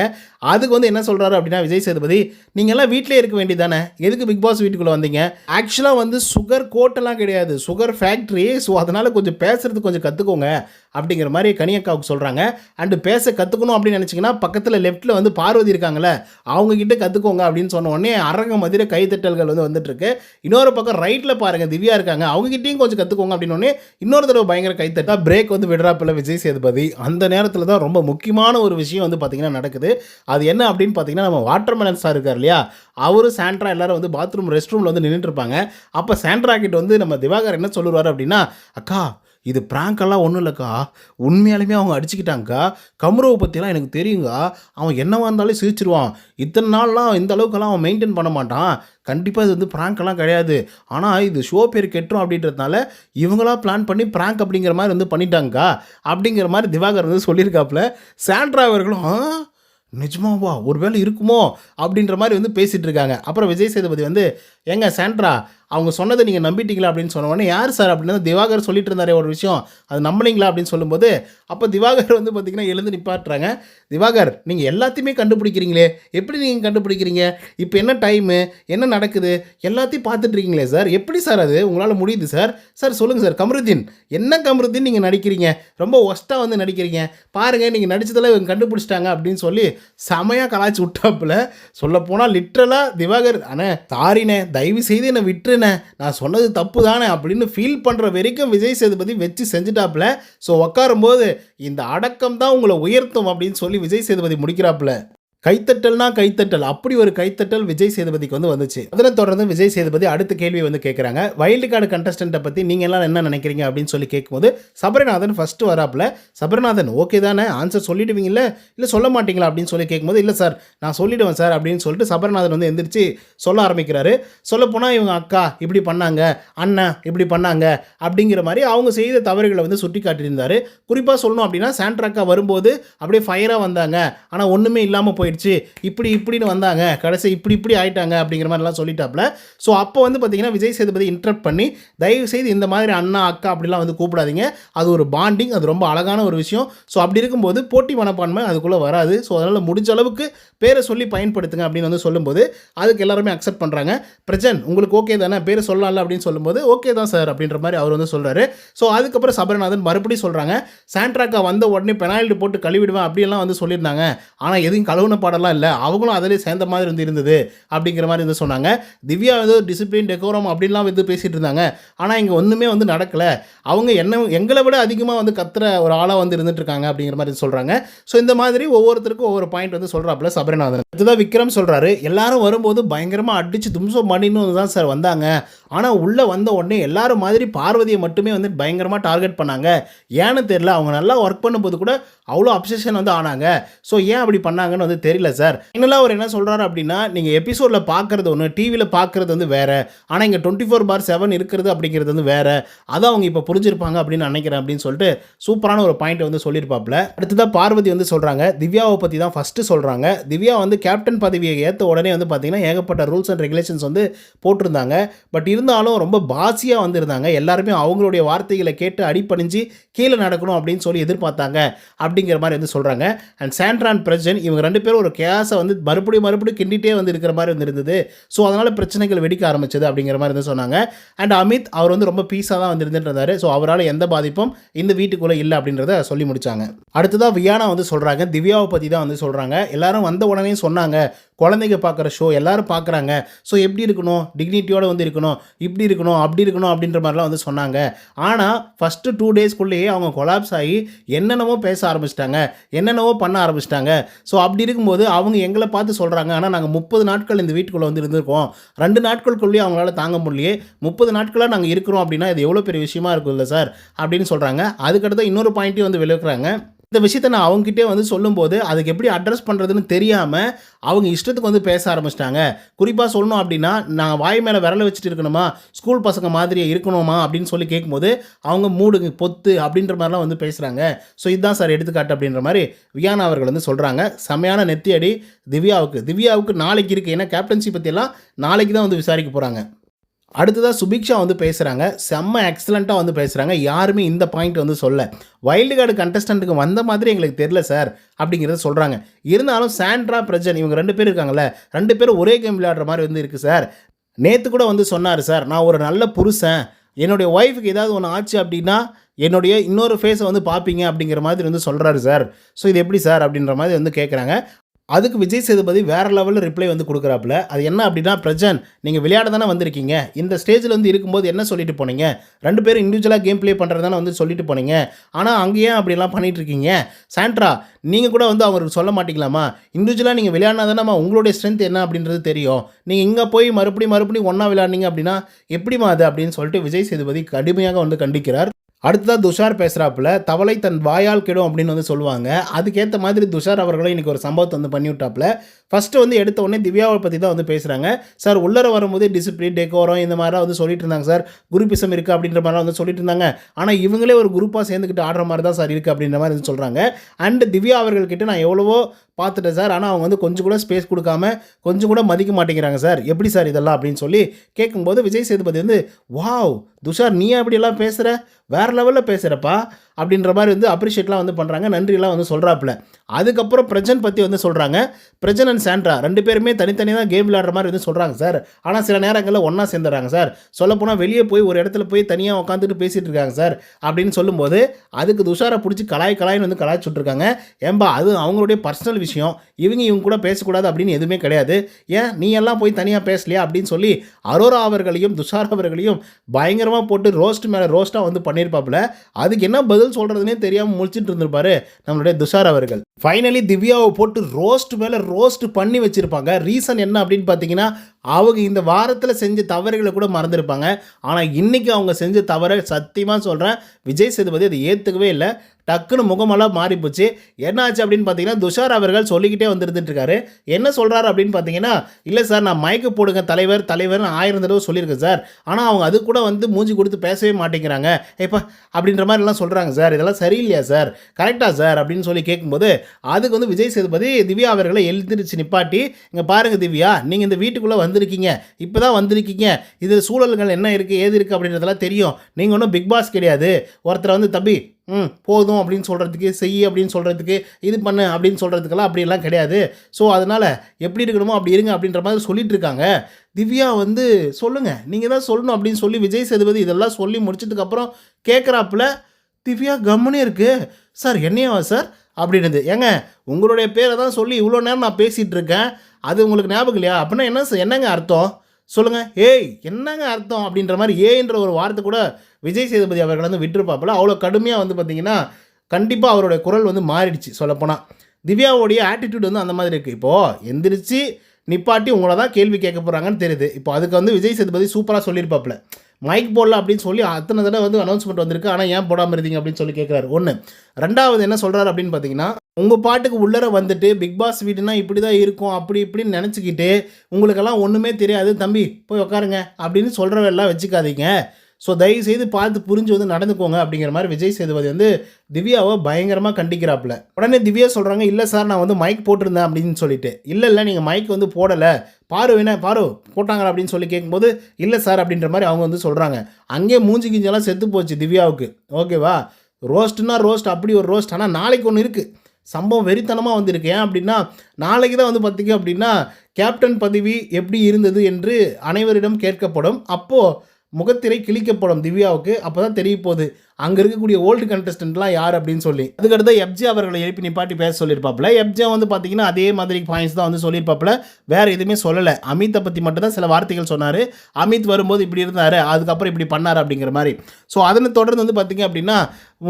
A: அதுக்கு வந்து என்ன சொல்கிறாரு அப்படின்னா விஜய் சேதுபதி நீங்கள்லாம் வீட்டிலே இருக்க வேண்டியதானே? எதுக்கு பிக் பாஸ் வீட்டுக்குள்ளே வந்தீங்க? ஆக்சுவலாக வந்து சுகர் கோட்டெல்லாம் கிடையாது. சுகர் ஃபேக்ட்ரி ஸோ அதனால் கொஞ்சம் பேசுறது கொஞ்சம் கற்றுக்கோங்க அப்படிங்கிற மாதிரி கனியக்காவுக்கு சொல்கிறாங்க அண்டு பேச கற்றுக்கணும் அப்படின்னு நினச்சிங்கன்னா பக்கத்தில் லெஃப்ட்டில் வந்து பார்வதி இருக்காங்களே அவங்கக்கிட்ட கற்றுக்கோங்க அப்படின்னு சொன்ன உடனே அரங்க மதிர கைத்தட்டல்கள் வந்து வந்துட்டுருக்கு. இன்னொரு பக்கம் ரைட்டில் பாருங்கள் திவ்யா இருக்காங்க அவங்ககிட்டையும் கொஞ்சம் கற்றுக்கோங்க அப்படின்னு உடனே இன்னொரு தடவை பயங்கர கைத்தட்டா பிரேக் வந்து விடுறாப்பில் விஜய் சேதுபதி. அந்த நேரத்தில் தான் ரொம்ப முக்கியமான ஒரு விஷயம் வந்து பார்த்திங்கன்னா நடக்குது. அது என்ன அப்படின்னு பார்த்தீங்கன்னா நம்ம வாட்டர்மெலன் சார் இருக்கார் இல்லையா அவரு சாண்ட்ரா எல்லாரும் வந்து பாத்ரூம் ரெஸ்ட் ரூமில் வந்து நின்றுட்டு இருப்பாங்க. அப்போ சாண்ட்ரா கிட்ட வந்து நம்ம திவாகர் என்ன சொல்லுவார் அப்படின்னா அக்கா இது ப்ராங்க் ஒன்றும் இல்லைக்கா. உண்மையாலுமே அவங்க அடிச்சுக்கிட்டாங்கக்கா. கம்ருவை பற்றிலாம் எனக்கு தெரியுங்கா அவன் என்னவா இருந்தாலும் சிரிச்சிருவான். இத்தனை நாள்லாம் இந்த அளவுக்கெல்லாம் அவன் மெயின்டைன் பண்ண மாட்டான். கண்டிப்பாக இது வந்து prank-எல்லாம் கிடையாது. ஆனால் இது ஷோ பேர் கெட்டுரும் அப்படின்றதுனால இவங்களா பிளான் பண்ணி ப்ராங்க் அப்படிங்கிற மாதிரி வந்து பண்ணிட்டாங்கக்கா. அப்படிங்கிற மாதிரி திவாகர் வந்து சொல்லியிருக்காப்புல. சாண்ட்ரா அவர்களும் நிஜமாவா நிஜமாவா? ஒருவேளை இருக்குமோ? அப்படின்ற மாதிரி வந்து பேசிகிட்டு இருக்காங்க. அப்புறம் விஜய் சேதுபதி வந்து ஏங்க சாண்ட்ரா அவங்க சொன்னதை நீங்கள் நம்பிட்டீங்களா அப்படின்னு சொன்ன உடனே யார் சார் அப்படின்னு திவாகர் சொல்லிட்டு இருந்தாரே ஒரு விஷயம். அது நம்பலீங்களா அப்படின்னு சொல்லும்போது அப்போ திவாகர் வந்து பார்த்தீங்கன்னா எழுந்து நிப்பாட்டுறாங்க. திவாகர் நீங்கள் எல்லாத்தையுமே கண்டுபிடிக்கிறீங்களே. எப்படி நீங்கள் கண்டுபிடிக்கிறீங்க? இப்போ என்ன டைமு என்ன நடக்குது? எல்லாத்தையும் பார்த்துட்ருக்கீங்களே சார். எப்படி சார் அது? உங்களால் முடியுது சார். சார் சொல்லுங்கள் சார். கமருதீன் என்ன கமருதீன் நீங்கள் நடிக்கிறீங்க? ரொம்ப ஒஸ்ட்டாக வந்து நடிக்கிறீங்க. பாருங்கள் நீங்கள் நடித்ததெல்லாம் இவங்க கண்டுபிடிச்சிட்டாங்க அப்படின்னு சொல்லி செமையாக கலாய்ச்சி விட்டாப்புல. சொல்லப்போனால் லிட்ரலாக திவாகர் அண்ணே சாரிண்ணே தயவு செய்து என்னை விட்டுருண்ணே நான் சொன்னது தப்பு தானே அப்படின்னு ஃபீல் பண்ணுற வரைக்கும் விஜய் சேதுபதி வச்சு செஞ்சுட்டாப்புல. ஸோ உட்காரும்போது இந்த அடக்கம் தான் உங்களை உயர்த்தும் அப்படின்னு சொல்லி விஜய் சேதுபதி முடிக்கிறாப்புல. கைத்தட்டல்னா கைத்தட்டல். அப்படி ஒரு கைத்தட்டல் விஜய் சேதுபதிக்கு வந்து வந்துச்சு. அதனை தொடர்ந்து விஜய் சேதுபதி அடுத்த கேள்வி வந்து கேட்குறாங்க வைல்டு கார்டு கண்டஸ்டண்ட்டை பற்றி நீங்கள் எல்லாம் என்ன நினைக்கிறீங்க அப்படின்னு சொல்லி கேட்கும்போது சபரிநாதன் ஃபஸ்ட்டு வராப்புல சபரிநாதன் ஓகே தானே? ஆன்சர் சொல்லிடுவீங்கல்ல? இல்லை சொல்ல மாட்டீங்களா அப்படின்னு சொல்லி கேட்கும்போது இல்லை சார் நான் சொல்லிடுவேன் சார் அப்படின்னு சொல்லிட்டு சபரிநாதன் வந்து எந்திரிச்சு சொல்ல ஆரம்பிக்கிறாரு. சொல்லப்போனால் இவங்க அக்கா இப்படி பண்ணாங்க அண்ணன் இப்படி பண்ணாங்க அப்படிங்கிற மாதிரி அவங்க செய்த தவறுகளை வந்து சுட்டி காட்டியிருந்தார் குறிப்பாக சொல்லணும் அப்படின்னா சாண்ட்ராக்கா வரும்போது அப்படியே ஃபயராக வந்தாங்க. ஆனால் ஒன்றுமே இல்லாமல் ஆயிடுச்சு இப்படி இப்படின்னு வந்தாங்க. கடைசி இப்படி இப்படி ஆயிட்டாங்க அப்படிங்கிற மாதிரிலாம் சொல்லிட்டாப்ல ஸோ அப்போ வந்து பார்த்தீங்கன்னா விஜய் சேதுபதி இன்ட்ரப்ட் பண்ணி தயவு செய்து இந்த மாதிரி அண்ணா அக்கா அப்படிலாம் வந்து கூப்பிடாதீங்க. அது ஒரு பாண்டிங் அது ரொம்ப அழகான ஒரு விஷயம். ஸோ அப்படி இருக்கும்போது போட்டி மனப்பான்மை அதுக்குள்ளே வராது. ஸோ அதனால் முடிஞ்ச அளவுக்கு பேரை சொல்லி பயன்படுத்துங்க அப்படின்னு வந்து சொல்லும்போது அதுக்கு எல்லாருமே அக்செப்ட் பண்ணுறாங்க பிரஜன் உங்களுக்கு ஓகே தானே? பேர் சொல்லலாம்ல? அப்படின்னு சொல்லும்போது ஓகே தான் சார். அப்படின்ற மாதிரி அவர் வந்து சொல்கிறாரு ஸோ அதுக்கப்புறம் சபரிநாதன் மறுபடியும் சொல்கிறாங்க சாண்ட்ராக்கா வந்த உடனே பெனால்டி போட்டு கழுவிடுவேன். அப்படியெல்லாம் வந்து சொல்லியிருந்தாங்க. ஆனால் எதுவும் கழுவுன பாடலாம் இல்லை அவங்களும் அதிலே சேர்ந்த மாதிரி வந்து இருந்தது அப்படிங்கிற மாதிரி வந்து சொன்னாங்க. திவ்யா வந்து டிசிப்ளின் டெக்கோரம் அப்படின்லாம் வந்து பேசிகிட்டு இருந்தாங்க. ஆனால் இங்கே ஒன்றுமே வந்து நடக்கலை. அவங்க என்ன எங்களை விட அதிகமாக வந்து கத்துற ஒரு ஆளாக வந்து இருந்துட்டு இருக்காங்க அப்படிங்கிற மாதிரி சொல்கிறாங்க ஸோ இந்த மாதிரி ஒவ்வொருத்தருக்கும் ஒவ்வொரு பாயிண்ட் வந்து சொல்கிறாப்புல சபரிநாதன். இதுதான் விக்ரம் சொல்கிறாரு எல்லாரும் வரும்போது பயங்கரமாக அடித்து தும்சம் பண்ணின்னு வந்து தான் சார் வந்தாங்க. ஆனால் உள்ளே வந்த உடனே எல்லாரும் மாதிரி பார்வதியை மட்டுமே வந்து பயங்கரமாக டார்கெட் பண்ணாங்க. ஏன்னு தெரியல அவங்க நல்லா ஒர்க் பண்ணும்போது கூட அவ்வளோ அப்சஷன் வந்து ஆனாங்க. ஸோ ஏன் அப்படி பண்ணாங்கன்னு வந்து தெரியல சார் இன்னும் அவர் என்ன சொல்கிறாரு அப்படின்னா நீங்கள் எபிசோடில் பார்க்குறது ஒன்று டிவியில் பார்க்குறது வந்து வேறு. ஆனால் இங்கே டுவெண்ட்டி ஃபோர் பார் செவன் இருக்கிறது அப்படிங்கிறது வந்து வேறு. அதை அவங்க இப்போ புரிஞ்சிருப்பாங்க அப்படின்னு நினைக்கிறேன் அப்படின்னு சொல்லிட்டு சூப்பரான ஒரு பாயிண்ட் வந்து சொல்லியிருப்பாப்ல அடுத்ததாக பார்வதி வந்து சொல்கிறாங்க திவ்யாவை பற்றி தான் ஃபஸ்ட்டு சொல்கிறாங்க திவ்யா வந்து கேப்டன் பதவியை ஏற்ற உடனே வந்து பார்த்திங்கன்னா ஏகப்பட்ட ரூல்ஸ் அண்ட் ரெகுலேஷன்ஸ் வந்து போட்டிருந்தாங்க. பட் இருந்தாலும் ரொம்ப பாசியாக வந்திருந்தாங்க. எல்லாருமே அவங்களுடைய வார்த்தைகளை கேட்டு அடிப்பணிஞ்சு கீழே நடக்கணும் அப்படின்னு சொல்லி எதிர்பார்த்தாங்க அப்படிங்கிற மாதிரி வந்து சொல்கிறாங்க அண்ட் சாண்ட்ரான் பிரஜன் இவங்க ரெண்டு பேரும் ஒரு கேஸை வந்து மறுபடியும் மறுபடியும் கிண்டிகிட்டே வந்து இருக்கிற மாதிரி வந்து இருந்தது. ஸோ அதனால் பிரச்சனைகள் வெடிக்க ஆரம்பிச்சது அப்படிங்கிற மாதிரி வந்து சொன்னாங்க. அண்ட் அமித் அவர் வந்து ரொம்ப பீஸாக தான் வந்துருந்துட்டு இருந்தார் ஸோ அவரால் எந்த பாதிப்பும் இந்த வீட்டுக்குள்ளே இல்லை அப்படின்றத சொல்லி முடிச்சாங்க. அடுத்ததாக வியானா வந்து சொல்கிறாங்க திவ்யாவை பற்றி தான் வந்து சொல்கிறாங்க எல்லாரும் வந்த உடனே சொன்னாங்க. குழந்தைங்க பார்க்குற ஷோ எல்லோரும் பார்க்குறாங்க. ஸோ எப்படி இருக்கணும்? டிக்னிட்டியோடு வந்து இருக்கணும். இப்படி இருக்கணும் அப்படி இருக்கணும் அப்படின்ற மாதிரிலாம் வந்து சொன்னாங்க. ஆனால் ஃபஸ்ட்டு டூ டேஸ்க்குள்ளேயே அவங்க கொலாப்ஸ் ஆகி என்னென்னவோ பேச ஆரம்பிச்சிட்டாங்க. என்னென்னவோ பண்ண ஆரம்பிச்சிட்டாங்க. ஸோ அப்படி இருக்கும்போது அவங்க எங்களை பார்த்து சொல்கிறாங்க ஆனால் நாங்கள் முப்பது நாட்கள் இந்த வீட்டுக்குள்ளே வந்து இருந்திருக்கோம். ரெண்டு நாட்களுக்குள்ளேயே அவங்களால தாங்க முடியலையே. முப்பது நாட்களாக நாங்கள் இருக்கிறோம் அப்படின்னா இது எவ்வளோ பெரிய விஷயமா இருக்கும்ல சார்? அப்படின்னு சொல்கிறாங்க அதுக்கடுத்து இன்னொரு பாயிண்ட்டையும் வந்து விளக்குறாங்க. இந்த விஷயத்தை நான் அவங்ககிட்டே வந்து சொல்லும்போது அதுக்கு எப்படி அட்ரஸ் பண்ணுறதுன்னு தெரியாமல் அவங்க இஷ்டத்துக்கு வந்து பேச ஆரம்பிச்சிட்டாங்க. குறிப்பாக சொல்லணும் அப்படின்னா நான் வாய் மேலே விரல வச்சுட்டு இருக்கணுமா? ஸ்கூல் பசங்க மாதிரியே இருக்கணுமா? அப்படின்னு சொல்லி கேட்கும்போது அவங்க மூடுங்க பொத்து அப்படின்ற மாதிரிலாம் வந்து பேசுகிறாங்க ஸோ இதுதான் சார் எடுத்துக்காட்டு அப்படின்ற மாதிரி வியானா அவர்கள் வந்து சொல்கிறாங்க செமையான நெத்தியடி திவ்யாவுக்கு. திவ்யாவுக்கு நாளைக்கு இருக்குது ஏன்னா கேப்டன்சி பற்றியெல்லாம் நாளைக்கு தான் வந்து விசாரிக்க போகிறாங்க அடுத்ததாக சுபிக்ஷா வந்து பேசுகிறாங்க செம்ம எக்ஸலண்ட்டாக வந்து பேசுகிறாங்க யாருமே இந்த பாயிண்ட் வந்து சொல்ல. வைல்டு கார்டு கண்டஸ்டண்ட்டுக்கு வந்த மாதிரி எங்களுக்கு தெரில சார் அப்படிங்கிறத சொல்கிறாங்க இருந்தாலும் சாண்ட்ரா பிரஜன் இவங்க ரெண்டு பேர் இருக்காங்கல்ல ரெண்டு பேரும் ஒரே கேம் விளையாடுற மாதிரி வந்து இருக்குது சார் நேற்று கூட வந்து சொன்னார் சார் நான் ஒரு நல்ல புருஷன். என்னுடைய ஒய்ஃபுக்கு ஏதாவது ஒன்று ஆச்சு அப்படின்னா என்னுடைய இன்னொரு ஃபேஸை வந்து பார்ப்பீங்க அப்படிங்கிற மாதிரி வந்து சொல்கிறாரு சார் ஸோ இது எப்படி சார் அப்படின்ற மாதிரி வந்து கேட்குறாங்க அதுக்கு விஜய் சேதுபதி வேறு லெவலில் ரிப்ளை வந்து கொடுக்குறாப்புல. அது என்ன அப்படின்னா பிரஜன் நீங்கள் விளையாட தானே வந்திருக்கீங்க? இந்த ஸ்டேஜில் வந்து இருக்கும்போது என்ன சொல்லிட்டு போனீங்க? ரெண்டு பேரும் இண்டிவிஜுவலாக கேம் ப்ளே பண்ணுறது தானே வந்து சொல்லிட்டு போனீங்க? ஆனால் அங்கேயே அப்படிலாம் பண்ணிகிட்ருக்கீங்க இருக்கீங்க? சாண்ட்ரா நீங்கள் கூட வந்து அவருக்கு சொல்ல மாட்டீங்களாமா இண்டிவிஜுவலாக நீங்கள் விளையாடினா தானே உங்களுடைய ஸ்ட்ரென்த் என்ன அப்படின்றது தெரியும். நீங்கள் இங்கே போய் மறுபடியும் மறுபடியும் ஒன்றா விளையாடுனீங்க அப்படின்னா எப்படிமா அது? அப்படின்னு சொல்லிட்டு விஜய் சேதுபதி கடுமையாக வந்து கண்டிக்கிறார். அடுத்ததாக துஷார் பேசுகிறாப்புல தவளை தன் வாயால் கெடும் அப்படின்னு வந்து சொல்லுவாங்க. அதுக்கேற்ற மாதிரி துஷார் அவர்களும் இன்றைக்கி ஒரு சம்பவத்தை வந்து பண்ணி விட்டாப்புல ஃபஸ்ட்டு வந்து எடுத்த உடனே திவ்யாவை பற்றி தான் வந்து பேசுகிறாங்க சார் உள்ளர வரும்போது டிசிப்ளின் டெக்கோரம் இந்த மாதிரிலாம் வந்து சொல்லிட்டு இருந்தாங்க சார் குரூப்பிசம் இருக்குது அப்படின்ற மாதிரிலாம் வந்து சொல்லிட்டு இருந்தாங்க. ஆனால் இவங்களே ஒரு குரூப்பாக சேர்ந்துக்கிட்டு ஆடுற மாதிரி தான் சார் இருக்குது அப்படின்ற மாதிரி வந்து சொல்கிறாங்க அண்ட் திவ்யா அவர்கள்கிட்ட நான் எவ்வளவோ பார்த்துட்டேன் சார் ஆனால் அவங்க வந்து கொஞ்சம் கூட ஸ்பேஸ் கொடுக்காம கொஞ்சம் கூட மதிக்க மாட்டேங்கிறாங்க சார் எப்படி சார் இதெல்லாம் அப்படின்னு சொல்லி கேட்கும்போது விஜய் சேதுபதி வந்து வாவ் துஷார் நீ அப்படியெல்லாம் பேசுகிற வேறு லெவலில் பேசுகிறப்பா அப்படின்ற மாதிரி வந்து அப்ரிஷியேட்லாம் வந்து பண்ணுறாங்க நன்றியெல்லாம் வந்து சொல்கிறாப்புல அதுக்கப்புறம் பிரஜன் பற்றி வந்து சொல்கிறாங்க பிரஜன் அண்ட் சாண்ட்ரா ரெண்டு பேருமே தனித்தனியாக தான் கேம் விளையாடுற மாதிரி வந்து சொல்கிறாங்க சார். ஆனால் சில நேரங்களில் ஒன்றா சேர்ந்துடுறாங்க சார். சொல்லப்போனால் வெளியே போய் ஒரு இடத்துல போய் தனியாக உட்காந்துட்டு பேசிகிட்டு இருக்காங்க சார் அப்படின்னு சொல்லும்போது அதுக்கு துஷாரை பிடிச்சி கலாய் கலாய்னு வந்து கலாய்ச்சி விட்ருக்காங்க ஏன்பா அது அவங்களுடைய பர்சனல் விஷயம். இவங்க இவங்க கூட பேசக்கூடாது அப்படின்னு எதுவுமே கிடையாது. ஏன்? நீ எல்லாம் போய் தனியாக பேசலையா அப்படின்னு சொல்லி அரோரா அவர்களையும் துஷார் அவர்களையும் பயங்கரமாக போட்டு ரோஸ்ட் மேலே ரோஸ்ட்டாக வந்து பண்ணியிருப்பாப்புல அதுக்கு என்ன பதில் சொல்கிறதுனே தெரியாமல் முழிச்சிட்டு இருந்திருப்பாரு நம்மளுடைய துஷார் அவர்கள். ஃபைனலி திவ்யாவை போட்டு ரோஸ்ட் மேலே ரோஸ்ட் பண்ணி வச்சுருப்பாங்க. ரீசன் என்ன அப்படின்னு பார்த்தீங்கன்னா அவங்க இந்த வாரத்தில் செஞ்ச தவறுகளை கூட மறந்துருப்பாங்க. ஆனால் இன்றைக்கி அவங்க செஞ்ச தவறை சத்தியமாக சொல்கிறேன் விஜய் சேதுபதி அதை ஏற்றுக்கவே இல்லை. டக்குன்னு முகமெல்லாம் மாறிப்போச்சு. என்னாச்சு அப்படின்னு பார்த்தீங்கன்னா துஷார் அவர்கள் சொல்லிக்கிட்டே வந்துருந்துட்டுருக்காரு. என்ன சொல்கிறாரு அப்படின்னு பார்த்தீங்கன்னா இல்லை சார் நான் மயக்க போடுங்க தலைவர் தலைவர்னு ஆயிரம் தடவை சொல்லியிருக்கேன் சார் ஆனால் அவங்க அது கூட வந்து மூஞ்சி கொடுத்து பேசவே மாட்டேங்கிறாங்க. ஏப்பா அப்படின்ற மாதிரிலாம் சொல்கிறாங்க சார் இதெல்லாம் சரியில்லையா சார் கரெக்டாக சார் அப்படின்னு சொல்லி கேட்கும்போது அதுக்கு வந்து விஜய் சேதுபதி திவ்யா அவர்களை எழுந்திருச்சு நிப்பாட்டி இங்கே பாருங்கள் திவ்யா நீங்கள் இந்த வீட்டுக்குள்ளே வந்து வந்திருக்கீங்க. இப்போ தான் வந்திருக்கீங்க. இது சூழல்கள் என்ன இருக்குது ஏது இருக்குது அப்படின்றதெல்லாம் தெரியும். நீங்கள் ஒன்றும் பிக் பாஸ் கிடையாது. ஒருத்தரை வந்து தம்பி ம் போதும் அப்படின்னு சொல்கிறதுக்கு செய் அப்படின்னு சொல்கிறதுக்கு இது பண்ணு அப்படின்னு சொல்கிறதுக்கெல்லாம் அப்படியெல்லாம் கிடையாது. ஸோ அதனால் எப்படி இருக்கணுமோ அப்படி இருங்க அப்படின்ற மாதிரி சொல்லிட்டு இருக்காங்க. திவ்யா வந்து சொல்லுங்கள் நீங்கள் தான் சொல்லணும் அப்படின்னு சொல்லி விஜய் சேதுபதி இதெல்லாம் சொல்லி முடிச்சதுக்கப்புறம் கேட்குறாப்புல திவ்யா கம்முனே இருக்குது சார் என்னையாவா சார்? அப்படின்னுது. ஏங்க உங்களுடைய பேரை தான் சொல்லி இவ்வளோ நேரம் நான் பேசிகிட்டு இருக்கேன். அது உங்களுக்கு ஞாபகம் இல்லையா? அப்படின்னா என்ன என்னங்க அர்த்தம்? சொல்லுங்கள் ஏய் என்னங்க அர்த்தம்? அப்படின்ற மாதிரி ஏன்ற ஒரு வார்த்தை கூட விஜய் சேதுபதி அவர்கள் வந்து விட்டுருப்பாப்பில். அவ்வளோ கடுமையாக வந்து பார்த்தீங்கன்னா கண்டிப்பாக அவருடைய குரல் வந்து மாறிடுச்சு சொல்லப்போனால் திவ்யாவுடைய ஆட்டிடியூட் வந்து அந்த மாதிரி இருக்குது இப்போது எந்திரிச்சு நிப்பாட்டி உங்களை தான் கேள்வி கேட்க போகிறாங்கன்னு தெரியுது. இப்போ அதுக்கு வந்து விஜய் சேதுபதி சூப்பராக சொல்லியிருப்பாப்புல. மைக் போடல அப்படின்னு சொல்லி அத்தனை தடவை வந்து அனௌன்ஸ்மெண்ட் வந்திருக்கு. ஆனால் ஏன் போடாமல் இருந்தீங்க அப்படின்னு சொல்லி கேட்குறாரு ஒன்று ரெண்டாவது என்ன சொல்கிறாரு அப்படின்னு பார்த்தீங்கன்னா உங்கள் பாட்டுக்கு உள்ளர வந்துட்டு பிக் பாஸ் வீடுனா இப்படி தான் இருக்கும் அப்படி இப்படின்னு நினச்சிக்கிட்டு உங்களுக்கெல்லாம் ஒன்றுமே தெரியாது. தம்பி போய் உட்காருங்க அப்படின்னு சொல்கிறவெல்லாம் வச்சுக்காதீங்க. ஸோ தயவு செய்து பார்த்து புரிஞ்சு வந்து நடந்துக்கோங்க அப்படிங்கிற மாதிரி விஜய் சேதுபதி வந்து திவ்யாவை பயங்கரமாக கண்டிக்கிறாப்புல. உடனே திவ்யா சொல்கிறாங்க இல்லை சார் நான் வந்து மைக் போட்டிருந்தேன் அப்படின்னு சொல்லிட்டு. இல்லை இல்லை நீங்கள் மைக் வந்து போடலை. பாரு வேணா பாரு போட்டாங்களா? அப்படின்னு சொல்லி கேட்கும்போது இல்லை சார் அப்படின்ற மாதிரி அவங்க வந்து சொல்கிறாங்க அங்கேயே மூஞ்சி கிஞ்செல்லாம் செத்து போச்சு திவ்யாவுக்கு. ஓகேவா? ரோஸ்ட்னா ரோஸ்ட் அப்படி ஒரு ரோஸ்ட். ஆனால் நாளைக்கு ஒன்று இருக்குது சம்பவம் வெறித்தனமாக வந்திருக்கு. ஏன் அப்படின்னா நாளைக்கு தான் வந்து பார்த்திங்க அப்படின்னா கேப்டன் பதவி எப்படி இருந்தது என்று அனைவரிடம் கேட்கப்படும். அப்போது முகத்திரை கிழிக்கப்படும் திவ்யாவுக்கு அப்போ தான் தெரிய போகுது. அங்கே இருக்கக்கூடிய ஓல்டு கண்டஸ்டன்ட்லாம் யார் அப்படின்னு சொல்லி. அதுக்கடுத்து எப்ஜே அவர்களை எழுப்பி நிப்பாட்டி பேச சொல்லியிருப்பாப்புல. எப்ஜே வந்து பார்த்தீங்கன்னா அதே மாதிரி பாயிண்ட்ஸ் தான் வந்து சொல்லியிருப்பாப்புல. வேறு எதுவுமே சொல்லலை. அமித்தை பற்றி மட்டும்தான் சில வார்த்தைகள் சொன்னார். அமித் வரும்போது இப்படி இருந்தார். அதுக்கப்புறம் இப்படி பண்ணார் அப்படிங்கிற மாதிரி. ஸோ அதனை தொடர்ந்து வந்து பார்த்தீங்க அப்படின்னா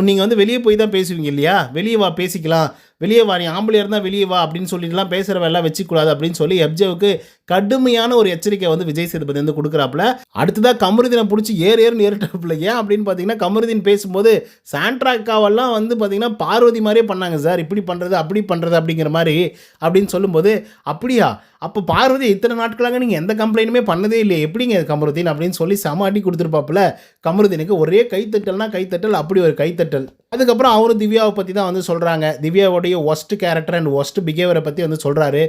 A: நீங்கள் வந்து வெளியே போய் தான் பேசுவீங்க இல்லையா? வெளியே வா பேசிக்கலாம். வெளியே வா நீ ஆம்பளையாக இருந்தால் வெளியே வா அப்படின்னு சொல்லிட்டுலாம் பேசுகிறவெல்லாம் வச்சுக்கூடாது அப்படின்னு சொல்லி எப்ஜேவுக்கு கடுமையான ஒரு எச்சரிக்கை வந்து விஜய் சேதுபதி வந்து கொடுக்குறாப்புல. அடுத்ததாக கமருதீனை பிடிச்சி ஏறு ஏறுன்னு ஏறிட்டாப்புல. ஏன் அப்படின்னு பார்த்தீங்கன்னா கமருதீன் பேசும்போது சாண்ட்ராக்காவெல்லாம் வந்து பார்த்திங்கன்னா பார்வதி மாதிரியே பண்ணாங்க சார். இப்படி பண்ணுறது அப்படி பண்ணுறது அப்படிங்கிற மாதிரி அப்படின்னு சொல்லும்போது அப்படியா? அப்போ பார்வதி இத்தனை நாட்களாக நீங்கள் எந்த கம்ப்ளைண்ட்டுமே பண்ணதே இல்லையே. எப்படிங்க கமருதீன் அப்படின்னு சொல்லி சம அடி கொடுத்துருப்பாப்புல. கமருதீனுக்கு ஒரே கைத்தட்டல்னா கைத்தட்டல் அப்படி ஒரு கைத்தட்டல். அதுக்கப்புறம் அவரும் திவ்யாவை பற்றி தான் வந்து சொல்கிறாங்க திவ்யாவுடைய ஒஸ்ட் கேரக்டர் அண்ட் ஒஸ்ட் பிஹேவியரை பற்றி வந்து சொல்கிறாரு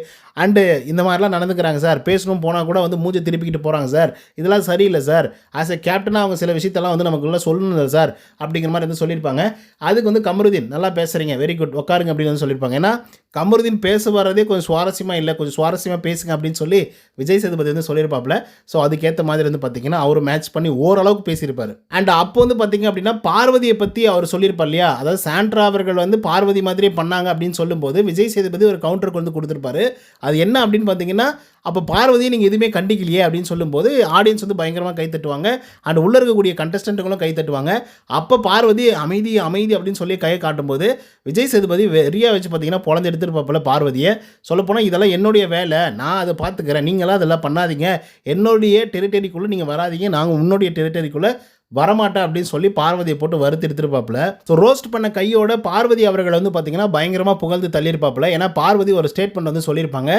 A: அண்டு இந்த மாதிரிலாம் நடந்துக்கிறாங்க சார். பேசணும் போனால் கூட வந்து மூஞ்சை திருப்பிக்கிட்டு போகிறாங்க சார். இதெல்லாம் சரியில்லை சார். ஆஸ் எ கேப்டனாக அவங்க சில விஷயத்தெல்லாம் வந்து நமக்குள்ளே சொல்லணும் சார். அப்படிங்கிற மாதிரி வந்து சொல்லியிருப்பாங்க. அதுக்கு வந்து கமருதீன் நல்லா பேசுகிறீங்க வெரி குட் உட்காருங்க அப்படின்னு வந்து சொல்லியிருப்பாங்க. ஏன்னா கமருதீன் பேச வர்றதே கொஞ்சம் சுவாரஸ்யமாக இல்லை கொஞ்சம் சுவாரஸ்யமாக பேசுங்க அப்படின்னு சொல்லி விஜய் சேதுபதி வந்து சொல்லியிருப்பாப்புல ஸோ அதுக்கேற்ற மாதிரி வந்து பார்த்தீங்கன்னா அவர் மேட்ச் பண்ணி ஓரளவுக்கு பேசியிருப்பார். அண்ட் அப்போ வந்து பார்த்தீங்க அப்படின்னா பார்வதியை பற்றி அவர் சொல்லியிருப்பார் இல்லையா? அதாவது சாண்ட்ரா அவர்கள் வந்து பார்வதி மாதிரியே பண்ணாங்க அப்படின்னு சொல்லும்போது விஜய் சேதுபதி ஒரு கவுண்டருக்கு வந்து கொடுத்துருப்பாரு. அது என்ன அப்படின்னு பார்த்தீங்கன்னா அப்போ பார்வதியை நீங்கள் எதுவுமே கண்டிக்கலையே அப்படின்னு சொல்லும்போது ஆடியன்ஸ் வந்து பயங்கரமாக கை தட்டுவாங்க. அண்ட் உள்ளே இருக்கக்கூடிய கண்டஸ்டண்ட்டுகளும் கை தட்டுவாங்க. அப்போ பார்வதி அமைதி அமைதி அப்படின்னு சொல்லி கையை காட்டும்போது விஜய் சேதுபதி வெறியா வச்சு பார்த்தீங்கன்னா பொழந்து எடுத்துகிட்டு பார்ப்பல பார்வதியை. சொல்லப்போனால் இதெல்லாம் என்னுடைய வேலை. நான் அதை பார்த்துக்கிறேன் நீங்களாம் அதெல்லாம் பண்ணாதீங்க. என்னுடைய டெரிட்டரிக்குள்ளே நீங்கள் வராதீங்க. நாங்கள் உன்னுடைய டெரிட்டரிக்குள்ளே வரமாட்டேன் அப்படின்னு சொல்லி பார்வதியை போட்டு வறுத்து எடுத்துருப்பாப்புல. ஸோ ரோஸ்ட் பண்ண கையோட பார்வதி அவர்கள் வந்து பார்த்தீங்கன்னா பயங்கரமாக புகழ்ந்து தள்ளியிருப்பாப்புல. ஏன்னா பார்வதி ஒரு ஸ்டேட்மெண்ட் வந்து சொல்லியிருப்பாங்க.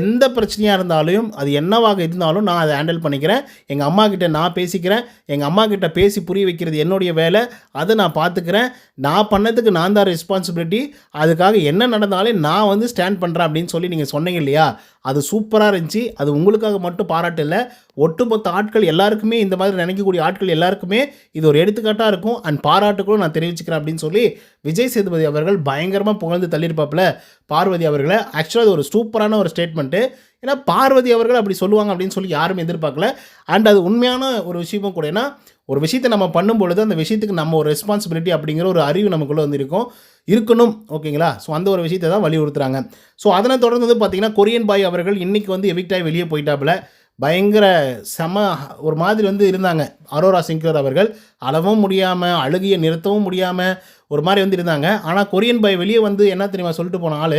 A: எந்த பிரச்சனையாக இருந்தாலும் அது என்னவாக இருந்தாலும் நான் அதை ஹேண்டில் பண்ணிக்கிறேன். எங்கள் அம்மா கிட்ட நான் பேசிக்கிறேன். எங்கள் அம்மா கிட்ட பேசி புரிய வைக்கிறது என்னுடைய வேலை. அதை நான் பார்த்துக்கிறேன் நான் பண்ணதுக்கு நான் தான் ரெஸ்பான்சிபிலிட்டி அதுக்காக என்ன நடந்தாலும் நான் வந்து ஸ்டாண்ட் பண்ணுறேன் அப்படின்னு சொல்லி நீங்கள் சொன்னீங்க இல்லையா? அது சூப்பராக இருந்துச்சு. அது உங்களுக்காக மட்டும் பாராட்டு இல்லை ஒட்டுமொத்த ஆட்கள் எல்லாருக்குமே இந்த மாதிரி நினைக்கக்கூடிய ஆட்கள் எல்லாருக்குமே இது ஒரு எடுத்துக்காட்டாக இருக்கும். அண்ட் பாராட்டுகளும் நான் தெரிவிச்சுக்கிறேன் அப்படின்னு சொல்லி விஜய் சேதுபதி அவர்கள் பயங்கரமாக புகழ்ந்து தள்ளியிருப்பாப்பில் பார்வதி அவர்களை. ஆக்சுவலாக அது ஒரு சூப்பரான ஒரு ஸ்டேட்மெண்ட்டு ஏன்னா பார்வதி அவர்கள் அப்படி சொல்லுவாங்க அப்படின்னு சொல்லி யாரும் எதிர்பார்க்கல. அண்ட் அது உண்மையான ஒரு விஷயமும் கூட. ஏன்னா ஒரு விஷயத்தை நம்ம பண்ணும் பொழுது அந்த விஷயத்துக்கு நம்ம ஒரு ரெஸ்பான்சிபிலிட்டி அப்படிங்கிற ஒரு அறிவு நமக்குள்ளே வந்து இருக்கும் இருக்கணும். ஓகேங்களா? ஸோ அந்த ஒரு விஷயத்தை தான் வலியுறுத்துறாங்க. ஸோ அதனை தொடர்ந்து வந்து பார்த்தீங்கன்னா கொரியன் பாய் அவர்கள் இன்னைக்கு வந்து எவிக்டாய் வெளியே போயிட்டாப்புல. பயங்கர செம ஒரு மாதிரி வந்து இருந்தாங்க. அரோரா சிங்கர் அவர்கள். அளவும் முடியாமல் அழுகிய நிறுத்தவும் முடியாமல் ஒரு மாதிரி வந்து இருந்தாங்க. ஆனால் கொரியன் பாய் வெளியே வந்து என்ன தெரியுமா சொல்லிட்டு போன ஆள்?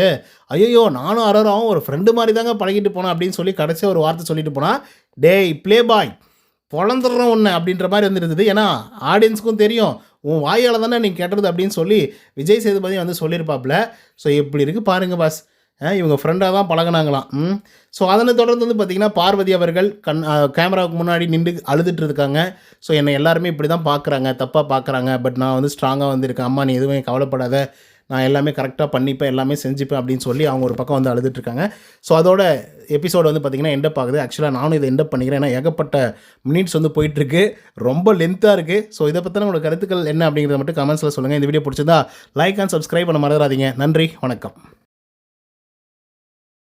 A: ஐயோ நானும் அரோராவும் ஒரு ஃப்ரெண்டு மாதிரி தாங்க பழகிட்டு போனோம் அப்படின்னு சொல்லி கடைசியாக ஒரு வார்த்தை சொல்லிட்டு போனால் டேய் ப்ளே பாய் பொழந்துடுறோம் ஒன்று அப்படின்ற மாதிரி வந்துருந்தது. ஏன்னா ஆடியன்ஸுக்கும் தெரியும் உன் வாயால் தானே நீ கேட்டது அப்படின்னு சொல்லி விஜய் சேதுபதி வந்து சொல்லியிருப்பாப்புல. ஸோ எப்படி இருக்குது பாருங்கள் பாஸ். ஆ, இவங்க ஃப்ரெண்டாக தான் பழகுனாங்களாம். ம். ஸோ அதனை தொடர்ந்து வந்து பார்த்திங்கன்னா பார்வதி அவர்கள் கண் கேமராவுக்கு முன்னாடி நின்று அழுதுட்டு இருக்காங்க. ஸோ என்னை எல்லாருமே இப்படி தான் பார்க்குறாங்க தப்பாக பார்க்குறாங்க பட் நான் வந்து ஸ்ட்ராங்காக வந்திருக்கேன். அம்மா நீ எதுவுமே கவலைப்படாத. நான் எல்லாமே கரெக்டாக பண்ணிப்பேன் எல்லாமே செஞ்சுப்பேன் அப்படின்னு சொல்லி அவங்க ஒரு பக்கம் வந்து அழுதுட்டுருக்காங்க. ஸோ அதோட எபிசோடு வந்து பார்த்திங்கன்னா எண்டப் ஆகுது. ஆக்சுவலாக நானும் இதை எண்டப் பண்ணிக்கிறேன். ஏன்னா ஏகப்பட்ட மினிட்ஸ் வந்து போயிட்டுருக்கு. ரொம்ப லென்த்தாக இருக்குது ஸோ இதை பற்றின உங்களோட கருத்துக்கள் என்ன அப்படிங்கிறத மட்டும் கமெண்ட்ஸில் சொல்லுங்கள் இந்த வீடியோ பிடிச்சிருந்தா லைக் அண்ட் சப்ஸ்கிரைப் பண்ண மறந்துடாதீங்க. நன்றி. வணக்கம்.